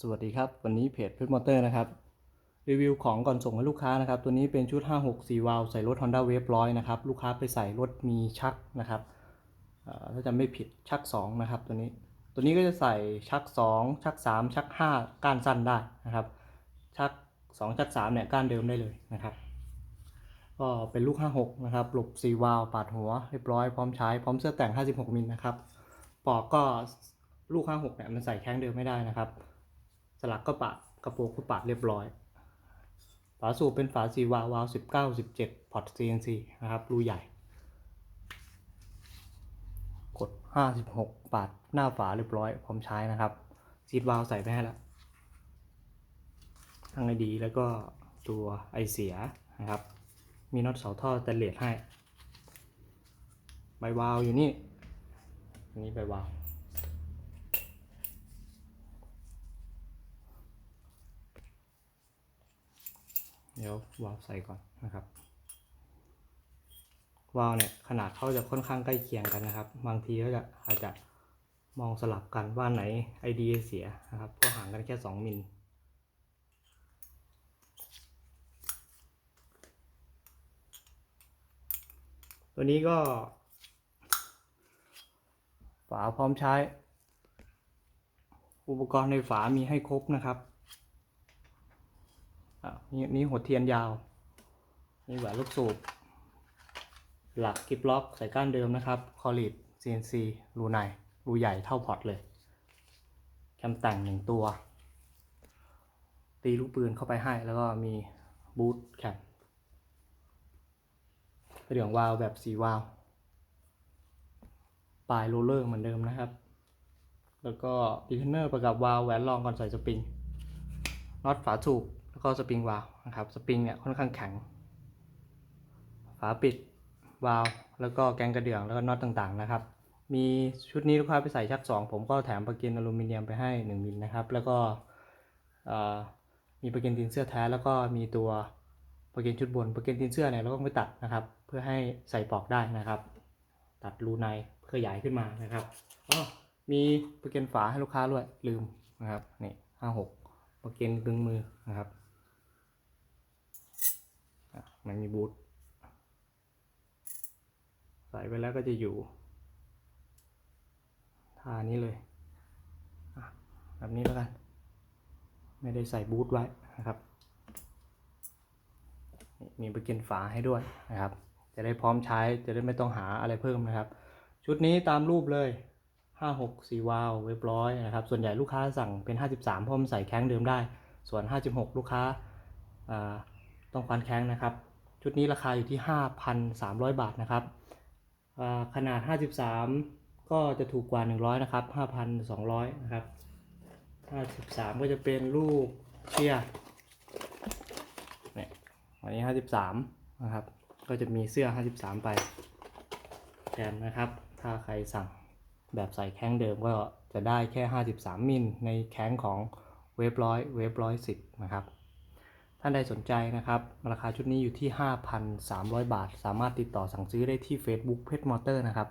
สวัสดีครับ วันนี้เพจเพชรมอเตอร์นะครับ รีวิวของก่อนส่งให้ลูกค้านะครับ ตัวนี้เป็นชุด 56 4 วาล์วใส่รถ Honda Wave ร้อยนะครับ ลูกค้าไปใส่รถมีชักนะครับถ้าจำไม่ผิดชัก 2 นะครับ ตัวนี้ ตัวนี้ก็จะใส่ชัก 2 ชัก 3 ชัก 5 ก้านสั้นได้นะครับ ชัก 2 ชัก 3 เนี่ยก้านเดิมได้เลยนะครับ ก็เป็นลูก 56 นะครับ หลบ 4 วาล์วปาดหัวเรียบร้อยพร้อมใช้พร้อมเสื้อแต่ง 56มิลนะครับ ปอกก็ลูก 56 เนี่ยมันใส่แข้งเดิมไม่ได้นะครับ สลักก็ปาดกระโปรงก็ปาดเรียบร้อย ฝาสูบเป็นฝาสีวาล์ววาล์ว19 17พอร์ต CNC นะครับรูใหญ่ กด56ปาดหน้าฝาเรียบร้อย พร้อมใช้นะครับซีดวาวใส่ไปให้แล้วทางไอดีแล้วก็ตัวไอเสียนะครับ มีน็อตเสาท่อสแตนเลสให้ใบวาวอยู่นี่ อันนี้ใบวาว เดี๋ยววาล์วใส่ก่อนนะครับวาล์วเนี่ยขนาดเขาจะค่อนข้างใกล้เคียงกันนะครับ บางทีก็จะอาจจะมองสลับกันว่าไหนไอเดียเสียนะครับเพราะห่างกันแค่ 2 มิลตัวนี้ก็ฝาพร้อมใช้ อุปกรณ์ในฝามีให้ครบนะครับ อะนี่หัวเทียนยาว นี่แหวนลูกสูบ หลักกิบล็อกใส่ก้านเดิมนะครับ คอลิด CNC รูใน รูใหญ่เท่าพอร์ตเลยแคมแต่งหนึ่งตัว ตีลูกปืนเข้าไปให้ แล้วก็มีบูทแคมกระเดื่องวาล์วแบบสีวาล์วปลายโรลเลอร์เหมือนเดิมนะครับ แล้วก็ดีเทนเนอร์ประกับวาล์วแหวนรองก่อนใส่สปริงน็อตฝาสูบ แล้วก็สปริงวาล์วนะครับสปริงเนี่ยค่อนข้างแข็ง ฝาปิดวาล์วแล้วก็แกงกระเดื่องแล้วก็น็อตต่างๆนะครับ มีชุดนี้ลูกค้าไปใส่ชัก 2 ผมก็แถมประกินอลูมิเนียมไปให้ 1มิลนะครับ แล้วก็มีประกินตินเสื้อแท้แล้วก็มีตัวประกินชุดบนประกินตินเสื้อเนี่ยเราก็ไปตัดนะครับ เพื่อให้ใส่ปลอกได้นะครับ ตัดรูในขยายขึ้นมานะครับอ๋อมีประกินฝาให้ลูกค้าด้วยลืมนะครับนี่ห้าหกประเก็นดึงมือนะครับ มันมีบูทใส่ไปแล้วก็จะอยู่ท่านี้เลยแบบนี้แล้วกัน ไม่ได้ใส่บูทไว้นะครับนี่มีประก็นฝาให้ด้วยนะครับ จะได้พร้อมใช้จะได้ไม่ต้องหาอะไรเพิ่มนะครับ ชุดนี้ตามรูปเลย56 4วาล์วเรียบร้อยนะครับ ส่วนใหญ่ลูกค้าสั่งเป็น 53เพราะมันใส่แข้งเดิมได้ ส่วน 56 ลูกค้าต้องควานแข้งนะครับ ชุดนี้ราคาอยู่ที่ 5,300 บาทนะครับอ่าขนาด 53 ก็จะถูกกว่า 100 นะครับ 5,200 นะครับ 53 ก็จะเป็นลูกเชียร์เนี่ยวันนี้ 53 นะครับ ก็จะมีเสื้อ 53 ไปแทนนะครับ ถ้าใครสั่งแบบใส่แข้งเดิมก็จะได้แค่ 53 มิลในแข้งของเวฟร้อยเวฟร้อยสิบนะครับ ท่านใดสนใจนะครับ ราคาชุดนี้อยู่ที่ 5,300 บาท สามารถติดต่อสั่งซื้อได้ที่ Facebook เพชรมอเตอร์นะครับ